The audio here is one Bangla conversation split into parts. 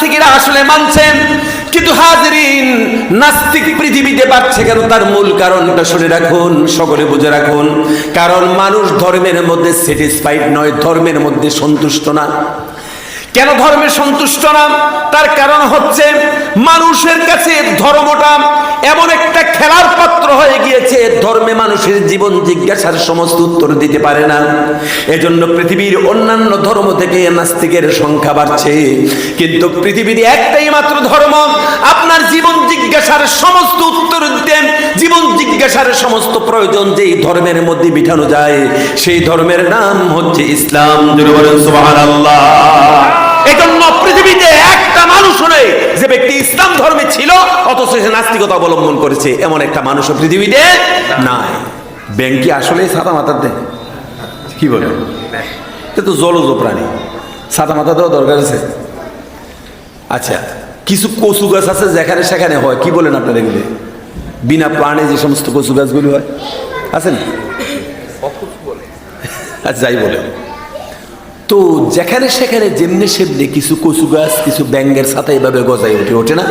নাস্তিকেরা আসলে মানছেন, কিন্তু হাজরিন নাস্তিক পৃথিবীতে পারছে কেন তার মূল কারণটা শুনে রাখুন, সকলে বুঝে রাখুন। কারণ মানুষ ধর্মের মধ্যে স্যাটিসফাইড নয়, ধর্মের মধ্যে সন্তুষ্ট না। কেন ধর্মে সন্তুষ্ট না? তার কারণ হচ্ছে মানুষের কাছে ধর্মটা এমন একটা খেলার পাত্র হয়ে গিয়েছে। ধর্মে মানুষের জীবন জিজ্ঞাসার সমস্ত উত্তর দিতে পারে না। এজন্য পৃথিবীর অন্যান্য ধর্ম থেকে নাস্তিকের সংখ্যা বাড়ছে। কিন্তু পৃথিবীর একটাই মাত্র ধর্ম, আপনার জীবন জিজ্ঞাসার সমস্ত উত্তর দিতে জীবন জিজ্ঞাসার সমস্ত প্রয়োজন যেই ধর্মের মধ্যে বিঠানো যায়, সেই ধর্মের নাম হচ্ছে ইসলাম। এজন্য পৃথিবীতে যে ব্যক্তি ইসলাম ধর্মে ছিল অথচ সে নাস্তিকতা অবলম্বন করেছে এমন একটা মানুষও পৃথিবীতে নাই। ব্যাংকে আসলে সাদা মাথার দেয়। কি বলে এটা তো জলজ প্রাণী। সাদা মাথা দেওয়া দরকার আছে। আচ্ছা কিছু কচু গাছ আছে যেখানে সেখানে হয় কি বলেন আপনারা এগুলি? বিনা প্রাণে যে সমস্ত কচু গাছগুলি হয়। আছে না? আচ্ছা যাই বলে তো যেখানে সেখানে যেমনি সেমনি কিছু কচু গাছ কিছু ব্যাঙ্গের সাথে এভাবে গজায় উঠে ওঠে না?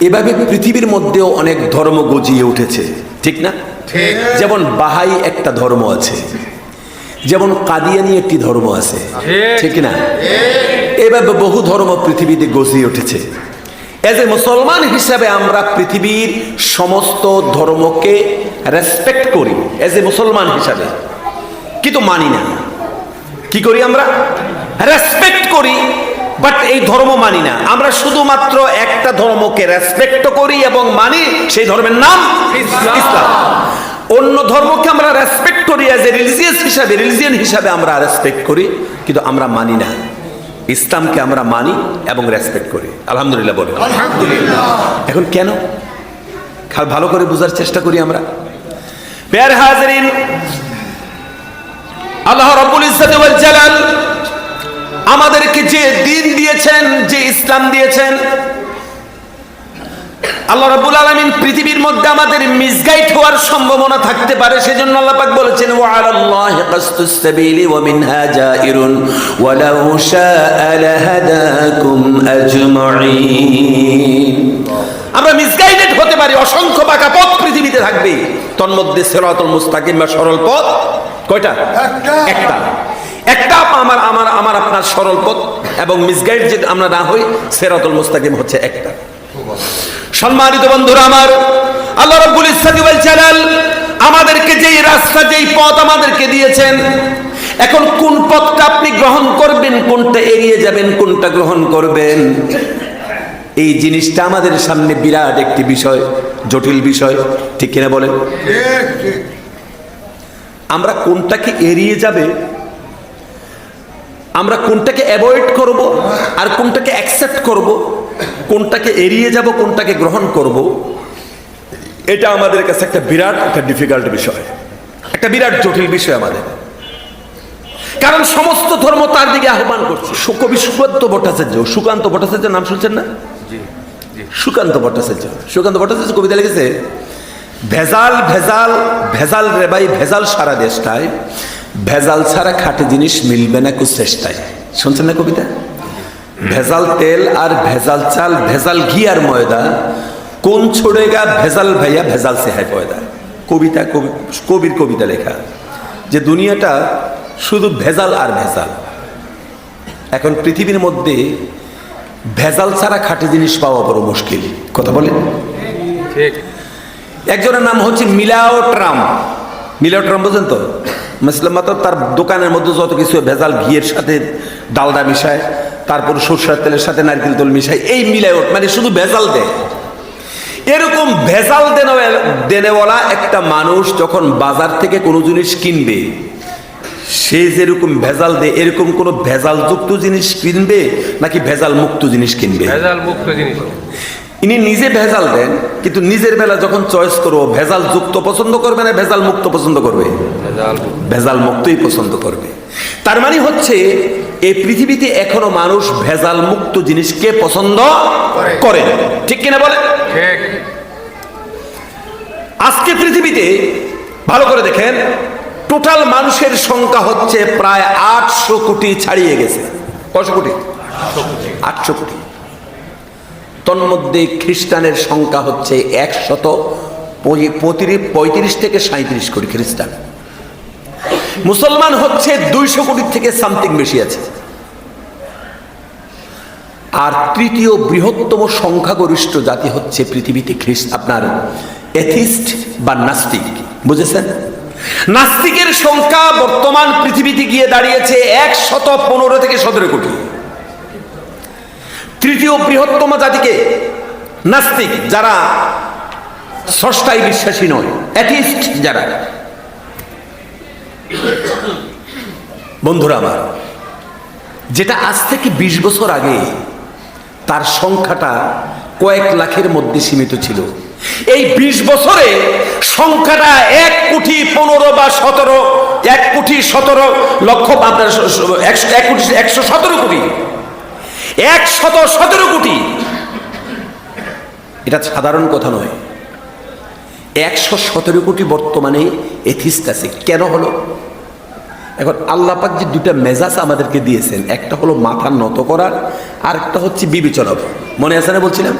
এভাবে পৃথিবীর মধ্যেও অনেক ধর্ম গজিয়ে উঠেছে ঠিক না? যেমন বাহাই একটা ধর্ম আছে যেমন কাদিয়ানি একটি ধর্ম আছে ঠিক। না? এভাবে বহু ধর্ম পৃথিবীতে গজিয়ে উঠেছে। এজ এ মুসলমান হিসাবে আমরা পৃথিবীর সমস্ত ধর্মকে রেসপেক্ট করি এজ এ মুসলমান হিসাবে। কিন্তু মানি না। কি করি আমরা? রেসপেক্ট করি বাট এই ধর্ম মানি না। আমরা শুধুমাত্র একটা ধর্মকে রেসপেক্ট করি এবং মানি সেই ধর্মের নাম ইসলাম। অন্য ধর্মকে আমরা রেসপেক্ট করি অ্যাজ এ রিলিজিয়াস হিসাবে রিলিজিয়ান হিসাবে আমরা রেসপেক্ট করি কিন্তু আমরা মানি না। ইসলামকে আমরা মানি এবং রেসপেক্ট করি। আলহামদুলিল্লাহ বলে এখন কেন? খাল ভালো করে বোঝার চেষ্টা করি আমরা। পেয়ার হাজরিন আল্লাহ জালাল আমাদেরকে যে দিন দিয়েছেন, যে ইসলাম দিয়েছেন, আল্লাহ রাব্বুল আলামিন পৃথিবীর মধ্যে আমাদের মিসগাইড হওয়ার সম্ভাবনা থাকতে পারে, সেজন্য আল্লাহ বলেছেন, ওয়া আলাল্লাহি কাসতুস সাবিলি ওয়া মিনহা জাইরুন ওয়া লাউ শাআ আমরা মিসগাইডেড হতে পারি, অসংখ্য বাঁকা পথ পৃথিবীতে থাকবে। তন্মধ্যে সিরাতুল মুস্তাকিম বা সরল পথ কয়টা? একটা। একটা। আমার আমার আমার আপনার সরল পথ এবং মিসগাইড যে আমরা না হই সেরাতুল মুস্তাকিম হচ্ছে একটা। সম্মানিত বন্ধুরা আমার আল্লাহ রাব্বুল ওয়াল জালাল আমাদেরকে যেই রাস্তা যেই পথ আমাদেরকে দিয়েছেন এখন কোন পথটা আপনি গ্রহণ করবেন কোনটা এড়িয়ে যাবেন কোনটা গ্রহণ করবেন? এই জিনিসটা আমাদের সামনে বিরাট একটি বিষয় জটিল বিষয় ঠিক কিনা বলেন? আমরা কোনটাকে এড়িয়ে যাবে? আমরা কোনটাকে অ্যাভয়েড করব আর কোনটাকে অ্যাকসেপ্ট করব? কোনটাকে এড়িয়ে যাব কোনটাকে গ্রহণ করব? এটা আমাদের কাছে একটা বিরাট একটা ডিফিকাল্ট বিষয়। একটা বিরাট জটিল বিষয় আমাদের। কারণ সমস্ত ধর্ম তার দিকে আহ্বান করছে। সু- কবি সুকান্ত ভট্টাচার্য সুকান্ত ভট্টাচার্য নাম শুনছেন না? সুকান্ত ভট্টাচার্য সুকান্ত ভট্টাচার্য কবিতা লিখেছে ভেজাল ভেজাল ভেজাল রে ভাই, ভেজাল সারা দেশটায়। ভেজাল ছাড়া খাঁটি জিনিস মিলবে না কু চেষ্টায় শুনছেন না কবিতা? ভেজাল তেল আর ভেজাল চাল, ভেজাল ঘি আর ময়দা, কোন ছোড়ে গা ভেজাল ভাইয়া ভেজাল সে হয় পয়দা। কবিতা, কবি, কবির কবিতা লেখা। যে দুনিয়াটা শুধু ভেজাল আর ভেজাল। এখন পৃথিবীর মধ্যে ভেজাল ছাড়া খাঁটি জিনিস পাওয়া বড় মুশকিল। কথা বলেন? ঠিক। একজনের নাম হচ্ছে মিলাও ট্রাম মিলাও ট্রাম বোঝেন তো? মুসলিম মাত্র তার দোকানের মধ্যে যত কিছু ভেজাল ঘিয়ের সাথে ডালডা মিশায়, তারপর সরষের তেলের সাথে নারকেল তেল মিশায়, এই মিলাওট মানে শুধু ভেজাল দেয়। এরকম ভেজাল দেনে- দেনেওয়ালা একটা মানুষ যখন বাজার থেকে কোনো জিনিস কিনবে, সে যেরকম ভেজাল দেয়, এরকম কোনো ভেজাল যুক্ত জিনিস কিনবে নাকি ভেজাল মুক্ত জিনিস কিনবে? ভেজাল মুক্ত জিনিস। ইনি নিজে ভেজাল দেন কিন্তু নিজের বেলা যখন চয়েস করব ভেজাল যুক্ত পছন্দ করবে না ভেজাল মুক্ত পছন্দ করবে? ভেজাল মুক্তই পছন্দ করবে। তার মানে হচ্ছে এই পৃথিবীতে এখনও মানুষ ভেজাল মুক্ত জিনিসকে পছন্দ করে। ঠিক কিনা বলে? আজকে পৃথিবীতে ভালো করে দেখেন টোটাল মানুষের সংখ্যা হচ্ছে প্রায় আটশো কোটি ছাড়িয়ে গেছে। কশো কোটি। আটশো কোটি। তন্মধ্যে খ্রিস্টানের সংখ্যা হচ্ছে একশত পঁয়ত্রিশ থেকে সাঁত্রিশ কোটি খ্রিস্টান। মুসলমান হচ্ছে দুইশো কোটির থেকে সামথিং বেশি আছে। আর তৃতীয় বৃহত্তম সংখ্যাগরিষ্ঠ জাতি হচ্ছে পৃথিবীতে খ্রিস্ট, আপনার এথিস্ট বা নাস্তিক, বুঝেছেন? নাস্তিকের সংখ্যা বর্তমান পৃথিবীতে গিয়ে দাঁড়িয়েছে একশত পনেরো থেকে সতেরো কোটি। তৃতীয় বৃহত্তম জাতিকে নাস্তিক যারা স্রষ্টায় বিশ্বাসী নয়, অ্যাথিস্ট যারা। বন্ধুরা আমার, যেটা আজ থেকে বিশ বছর আগে তার সংখ্যাটা কয়েক লাখের মধ্যে সীমিত ছিল। এই বিশ বছরে সংখ্যাটা এক কোটি পনেরো বা সতেরো, এক কোটি সতেরো লক্ষ আপনার এক কোটি একশো সতেরো কোটি। একশত সতেরো কোটি। এটা সাধারণ কথা নয়। একশো সতেরো কোটি বর্তমানে এথিস্ট আছে। কেন হলো? এখন আল্লাহ পাক যে দুটা মেজাজ আমাদেরকে দিয়েছেন, একটা হলো মাথা নত করার, আর একটা হচ্ছে বিবেচনা মনে আছে না বলছিলাম?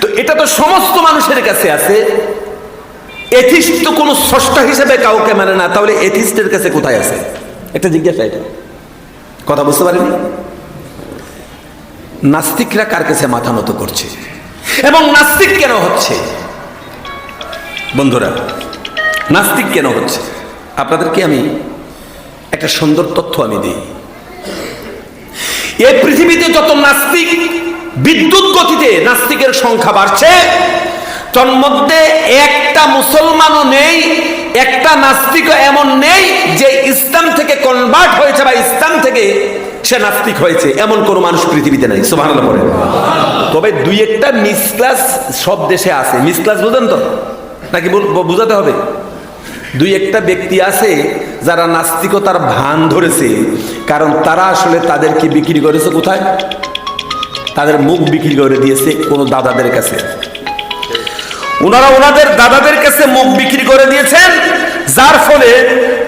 তো এটা তো সমস্ত মানুষের কাছে আছে। এথিস্ট তো কোনো স্রষ্টা হিসেবে কাউকে মানে না। তাহলে এথিস্টের কাছে কোথায় আছে? একটা জিজ্ঞাসা এটা। কথা বুঝতে পারেনি? নাস্তিকরা কার কাছে মাথা নত করছে? এবং নাস্তিক কেন হচ্ছে? বন্ধুরা, নাস্তিক কেন হচ্ছে? আপনাদেরকে আমি একটা সুন্দর তথ্য আমি দিই। এই পৃথিবীতে যত নাস্তিক, বিদ্যুৎ গতিতে নাস্তিকের সংখ্যা বাড়ছে তন্মধ্যে একটা মুসলমানও নেই, একটা নাস্তিকও এমন নেই যে ইসলাম থেকে কনভার্ট হয়েছে বা ইসলাম থেকে সে নাস্তিক হয়েছে, এমন কোনো মানুষ পৃথিবীতে নাই বলে তবে দুই একটা মিস ক্লাস সব দেশে আছে। মিস ক্লাস বুঝেন তো? নাকি বোঝাতে হবে? দুই একটা ব্যক্তি আছে যারা নাস্তিকতার ভান ধরেছে, কারণ তারা আসলে তাদেরকে বিক্রি করেছে কোথায়? তাদের মুখ বিক্রি করে দিয়েছে কোনো দাদাদের কাছে। ওনারা ওনাদের দাদাদের কাছে মুখ বিক্রি করে দিয়েছেন, যার ফলে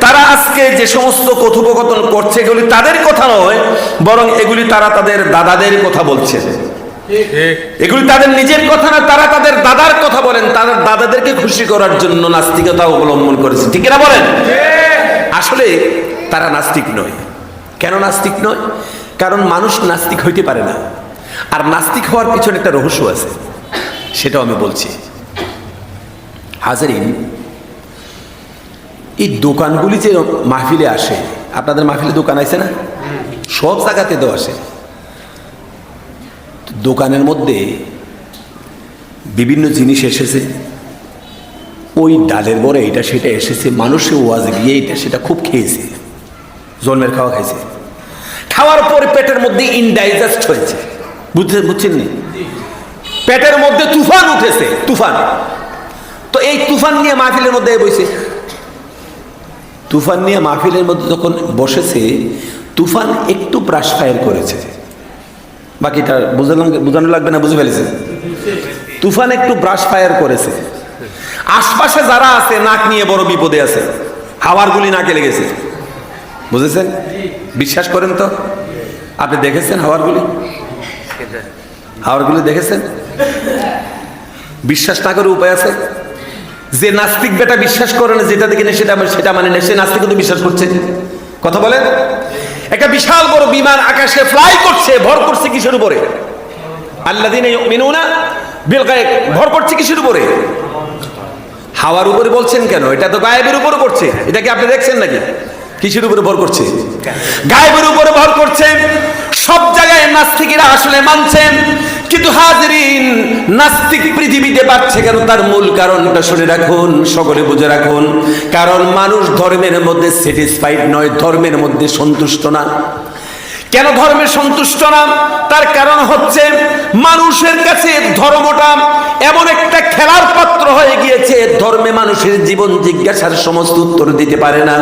তারা আজকে যে সমস্ত কথোপকথন করছে, এগুলি তাদের কথা নয়, বরং এগুলি তারা তাদের দাদাদের কথা বলছে। এগুলি তাদের নিজের কথা না, তারা তাদের দাদার কথা বলেন। তারা দাদাদেরকে খুশি করার জন্য নাস্তিকতা অবলম্বন করেছে। ঠিক না বলেন? আসলে তারা নাস্তিক নয়। কেন নাস্তিক নয়? কারণ মানুষ নাস্তিক হইতে পারে না। আর নাস্তিক হওয়ার পিছনে একটা রহস্য আছে, সেটাও আমি বলছি। হাজারিন এই দোকানগুলি যে মাহফিলে আসে, আপনাদের মাহফিলে দোকান আছে না? সব জায়গাতে তো আসে। দোকানের মধ্যে বিভিন্ন জিনিস এসেছে। ওই ডালের বরে এটা, সেটা এসেছে। মানুষে ওয়াজ গিয়ে এটা, সেটা খুব খেয়েছে। জন্মের খাওয়া খাইছে। খাওয়ার পর পেটের মধ্যে ইনডাইজেস্ট হয়েছে। বুঝতে বুঝছেন নি? পেটের মধ্যে তুফান উঠেছে, তুফান। তো এই তুফান নিয়ে মাহফিলের মধ্যে বসে তুফান নিয়ে মাহফিলের মধ্যে যখন বসেছে, তুফান একটু ব্রাশ ফায়ার করেছে। বাকিটা বুঝানো বোঝানো লাগবে না, বুঝে ফেলেছে? তুফান একটু ব্রাশ ফায়ার করেছে। আশপাশে যারা আছে, নাক নিয়ে বড় বিপদে আছে। হাওয়ার গুলি নাকে লেগেছে। বুঝেছেন? বিশ্বাস করেন তো? আপনি দেখেছেন হাওয়ার গুলি? হাওয়ার গুলি দেখেছেন? বিশ্বাস না করে উপায় আছে? যে নাস্তিক বেটা বিশ্বাস করে না, যেটা দেখে সেটা সেটা মানে না সে নাস্তিক কিন্তু বিশ্বাস করছে। কথা বলেন? একটা বিশাল বড় বিমান আকাশে ফ্লাই করছে, ভর করছে কিসের উপরে? আল্লাহ দিনে মিনুনা বেলকায়েক ভর করছে কিসের উপরে? হাওয়ার উপরে বলছেন কেন? এটা তো গায়েবের উপরে পড়ছে এটা কি আপনি দেখছেন নাকি? কিসের উপরে ভর করছে? গায়েবের উপরে ভর করছে নাস্তিকেরা আসলে মানছেন, কিন্তু হাজরিন, নাস্তিক পৃথিবীতে পাচ্ছে কেন তার মূল কারণটা শুনে রাখুন, সকলে বুঝে রাখুন। কারণ মানুষ ধর্মের মধ্যে স্যাটিসফাইড নয়, ধর্মের মধ্যে সন্তুষ্ট না। কেন ধর্মে সন্তুষ্ট না? তার কারণ হচ্ছে মানুষের কাছে ধর্মটা এমন একটা খেলার পাত্র হয়ে গিয়েছে, ধর্মে মানুষের জীবন জিজ্ঞাসার সমস্ত উত্তর দিতে পারে না।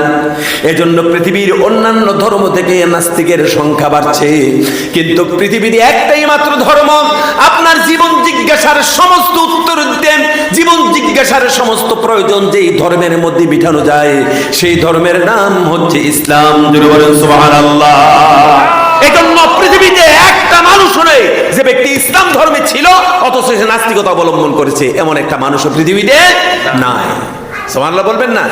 এজন্য পৃথিবীর অন্যান্য ধর্ম থেকে নাস্তিকের সংখ্যা বাড়ছে। কিন্তু পৃথিবীর একটাই মাত্র ধর্ম, আপনার জীবন জিজ্ঞাসার সমস্ত উত্তর দেন, জীবন জিজ্ঞাসার সমস্ত প্রয়োজন যেই ধর্মের মধ্যে বিঠানো যায়, সেই ধর্মের নাম হচ্ছে ইসলাম। সুবহানাল্লাহ। এজন্য পৃথিবীতে একটা মানুষ নেই। যে ব্যক্তি ইসলাম ধর্মে ছিল, অথচ সে নাস্তিকতা অবলম্বন করেছে। এমন একটা মানুষও পৃথিবীতে নাই। সোমান্লা বলবেন না?